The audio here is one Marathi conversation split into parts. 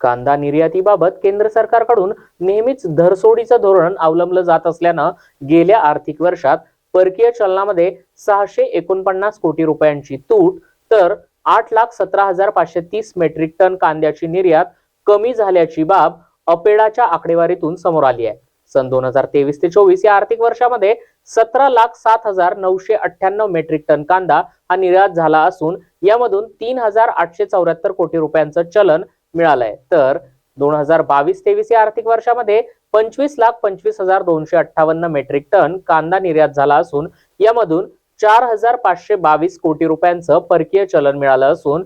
कांदा निर्यातीबाबत केंद्र सरकारकडून नेहमीच धरसोडीचं धोरण अवलंबलं जात असल्यानं गेल्या आर्थिक वर्षात परकीय चलनामध्ये सहाशे एकोणपन्नास कोटी रुपयांची तूट तर आठ लाख सतरा हजार पाचशे तीस मेट्रिक टन कांद्याची निर्यात कमी झाल्याची बाब अपेडाच्या आकडेवारीतून समोर आली आहे. सन दोन हजार तेवीस ते चोवीस या आर्थिक वर्षामध्ये सतरा लाख सात हजार नऊशे अठ्ठ्याण्णव मेट्रिक टन कांदा हा निर्यात झाला असून यामधून तीन हजार आठशे चौऱ्याहत्तर कोटी रुपयांचं चलन मिळालाय. तर दोन हजार बावीस तेवीस या आर्थिक वर्षामध्ये पंचवीस लाख पंचवीस हजार दोनशे अठ्ठावन्न मेट्रिक टन कांदा निर्यात झाला असून यामधून चार हजार पाचशे बावीस कोटी रुपयांचं परकीय चलन मिळालं असून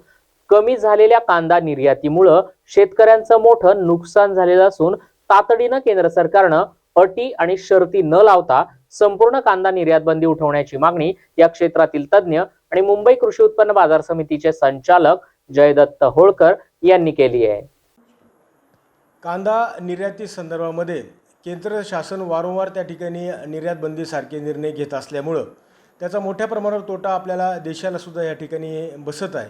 कमी झालेल्या कांदा निर्यातीमुळं शेतकऱ्यांचं मोठं नुकसान झालेलं असून तातडीनं केंद्र सरकारनं अटी आणि शर्ती न लावता संपूर्ण कांदा निर्यात बंदी उठवण्याची मागणी या क्षेत्रातील तज्ज्ञ आणि मुंबई कृषी उत्पन्न बाजार समितीचे संचालक जयदत्त होळकर यांनी केली आहे. कांदा निर्याती संदर्भामध्ये केंद्र शासन वारंवार त्या ठिकाणी निर्यात बंदीसारखे निर्णय घेत असल्यामुळं त्याचा मोठ्या प्रमाणावर तोटा आपल्याला देशाला सुद्धा या ठिकाणी बसत आहे.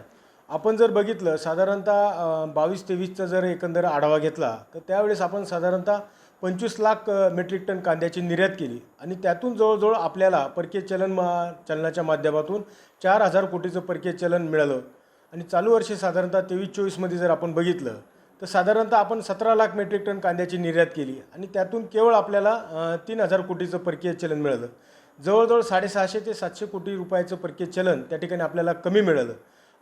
आपण जर बघितलं साधारणतः बावीस तेवीसचा जर एकंदर आढावा घेतला तर त्यावेळेस आपण साधारणतः पंचवीस लाख मेट्रिक टन कांद्याची निर्यात केली आणि त्यातून जवळजवळ आपल्याला परकीय चलन मा चलनाच्या माध्यमातून चार हजार कोटीचं परकीय चलन मिळालं. आणि चालू वर्षी साधारणतः तेवीस चोवीसमध्ये जर आपण बघितलं तर साधारणतः आपण सतरा लाख मेट्रिक टन कांद्याची निर्यात केली. आणि त्यातून केवळ आपल्याला तीन हजार कोटीचं परकीय चलन मिळालं. जवळजवळ साडेसहाशे ते सातशे कोटी रुपयाचं परकीय चलन त्या ठिकाणी आपल्याला कमी मिळालं.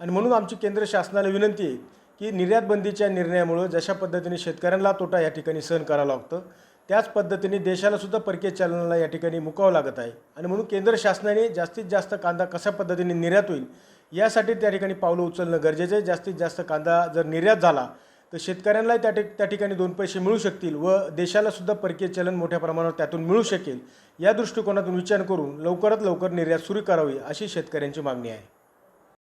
आणि म्हणून आमची केंद्र शासनाला विनंती आहे की निर्यात बंदीच्या निर्णयामुळं जशा पद्धतीने शेतकऱ्यांना तोटा या ठिकाणी सहन करावं लागतं त्याच पद्धतीने देशालासुद्धा परकीय चलनाला या ठिकाणी मुकावं लागत आहे. आणि म्हणून केंद्र शासनाने जास्तीत जास्त कांदा कशा पद्धतीने निर्यात होईल यासाठी त्या ठिकाणी पावलं उचलणं गरजेचं आहे. जास्तीत जास्त कांदा जर निर्यात झाला तर शेतकऱ्यांनाही त्या ठिक त्या ठिकाणी दोन पैसे मिळू शकतील व देशालासुद्धा परकीय चलन मोठ्या प्रमाणावर त्यातून मिळू शकेल. या दृष्टिकोनातून विचार करून लवकरात लवकर निर्यात सुरू करावी अशी शेतकऱ्यांची मागणी आहे.